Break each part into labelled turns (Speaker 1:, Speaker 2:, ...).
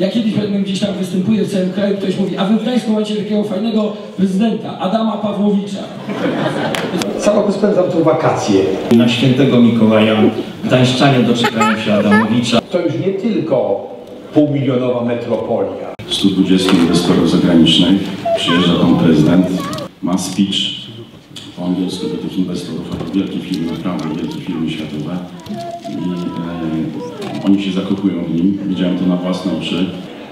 Speaker 1: Ja kiedyś pewnie gdzieś tam występuję w całym kraju, ktoś mówi, a wy w Gdańsku macie takiego fajnego prezydenta, Adama Pawłowicza.
Speaker 2: Cały spędzam tu wakacje.
Speaker 3: Na świętego Mikołaja gdańszczanie doczekają się Adamowicza.
Speaker 2: To już nie tylko półmilionowa metropolia.
Speaker 4: 120 inwestorów zagranicznych. Przyjeżdża pan prezydent, ma speech po angielsku do tych inwestorów, a to wielkie firmy, naprawdę wielkie firmy światowe. Oni się zakochują w nim. Widziałem to na własne oczy.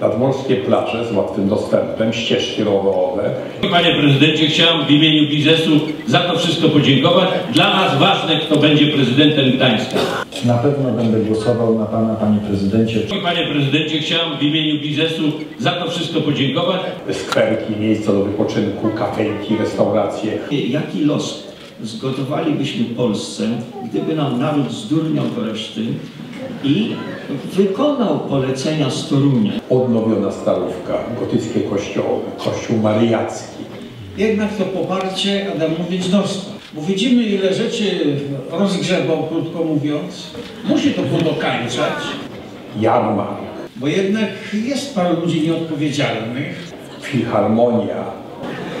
Speaker 2: Nadmorskie plaże z łatwym dostępem, ścieżki rowerowe.
Speaker 5: Panie prezydencie, chciałem w imieniu biznesu za to wszystko podziękować. Dla nas ważne, kto będzie prezydentem Gdańska.
Speaker 6: Na pewno będę głosował na Pana, Panie Prezydencie.
Speaker 5: Panie prezydencie, chciałem w imieniu biznesu za to wszystko podziękować.
Speaker 2: Skwerki, miejsca do wypoczynku, kafejki, restauracje.
Speaker 3: Jaki los zgotowalibyśmy Polsce, gdyby nam naród zdurniał do reszty i wykonał polecenia z Torunia?
Speaker 2: Odnowiona starówka, gotyckie kościoły, kościół mariacki.
Speaker 7: Jednak to poparcie Adamowicz dostał. Bo widzimy ile rzeczy rozgrzebał, krótko mówiąc. Musi to podokańczać,
Speaker 2: Jarmark,
Speaker 7: bo jednak jest paru ludzi nieodpowiedzialnych.
Speaker 2: filharmonia.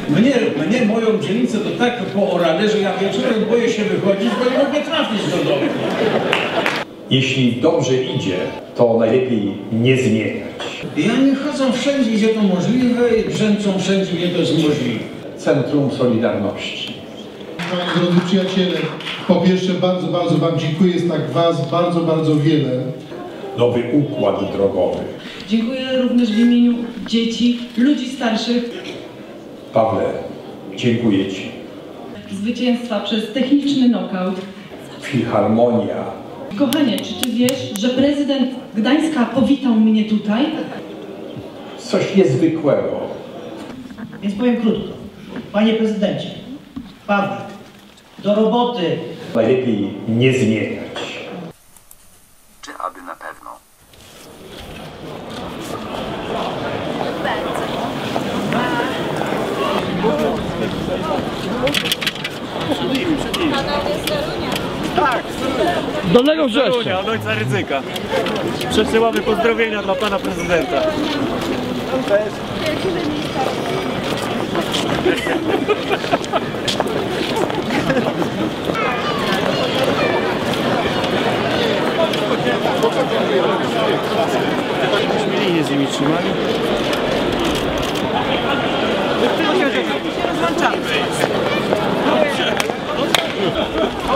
Speaker 7: Mnie, mnie moją dzielnicę to tak poorane, że ja wieczorem boję się wychodzić, bo nie mogę trafić do domu.
Speaker 2: Jeśli dobrze idzie, to najlepiej nie zmieniać.
Speaker 7: Ja nie chodzą wszędzie, gdzie to możliwe i brzęczą wszędzie, gdzie to jest możliwe.
Speaker 2: Centrum Solidarności.
Speaker 8: Drodzy przyjaciele, po pierwsze bardzo, bardzo Wam dziękuję, jest tak Was bardzo, bardzo wiele.
Speaker 2: Nowy układ drogowy.
Speaker 9: Dziękuję również w imieniu dzieci, ludzi starszych,
Speaker 2: Pawle, dziękuję Ci.
Speaker 9: zwycięstwa przez techniczny knockout.
Speaker 2: Filharmonia.
Speaker 9: Kochanie, czy ty wiesz, że prezydent Gdańska powitał mnie tutaj?
Speaker 2: Coś niezwykłego.
Speaker 10: Więc powiem krótko. Panie prezydencie, Paweł, do roboty.
Speaker 2: Najlepiej nie zmieniać.
Speaker 11: Czy aby na pewno?
Speaker 1: Dolnego września.
Speaker 12: od ojca Rydzyka. Przesyłamy pozdrowienia dla pana prezydenta. Myśmy linię z nimi trzymali.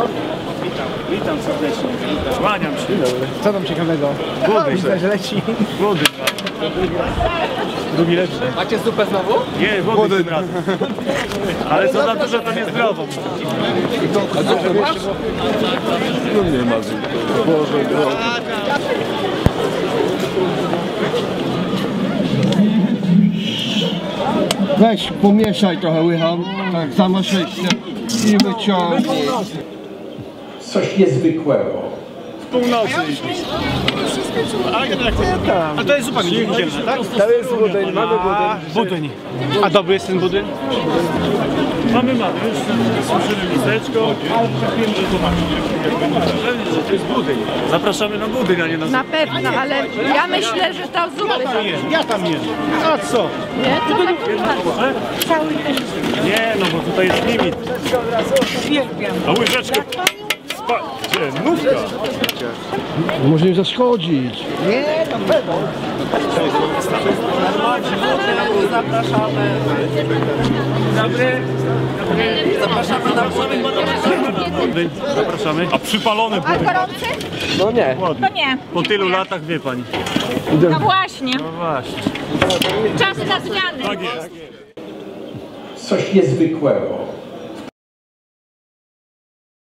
Speaker 12: po... Witam serdecznie. Kłaniam się.
Speaker 8: Co tam ciekawego?
Speaker 12: Budyń.
Speaker 8: Widzę, że leci.
Speaker 12: Budyń. Drugi lepszy.
Speaker 8: Macie zupę znowu?
Speaker 12: Nie, wody tym razem. Ale co za dużo to niezdrowo.
Speaker 8: Weź, pomieszaj trochę łycham, tak, zamaszaj i wyciągnij.
Speaker 2: Coś niezwykłego.
Speaker 12: Północy. A A to jest zupa niedzielna, tak?
Speaker 8: To jest budyń, mamy budyń.
Speaker 12: Budyń. A dobry jest ten budyń? Mamy, mamy. Już słyszymy listeczko. Wiem, że to mamy. Pewnie, że to jest budyń. Zapraszamy na budyń, a nie na
Speaker 9: Na pewno, ale ja myślę, że to zupy.
Speaker 12: Ja tam jem. A co?
Speaker 9: Nie, to tak cały ten
Speaker 12: Nie, no bo tutaj jest limit. A łyżeczkę. Spa... Gdzie? Nówka.
Speaker 8: Może im zaszkodzić.
Speaker 9: Zapraszamy na
Speaker 12: budyń. Zapraszamy. A przypalony
Speaker 13: A
Speaker 12: budyń.
Speaker 13: gorący?
Speaker 12: No nie.
Speaker 13: No nie.
Speaker 12: Po tylu latach wie pani.
Speaker 13: No właśnie.
Speaker 12: No właśnie.
Speaker 13: Czas na zmiany.
Speaker 12: Tak jest.
Speaker 2: Coś niezwykłego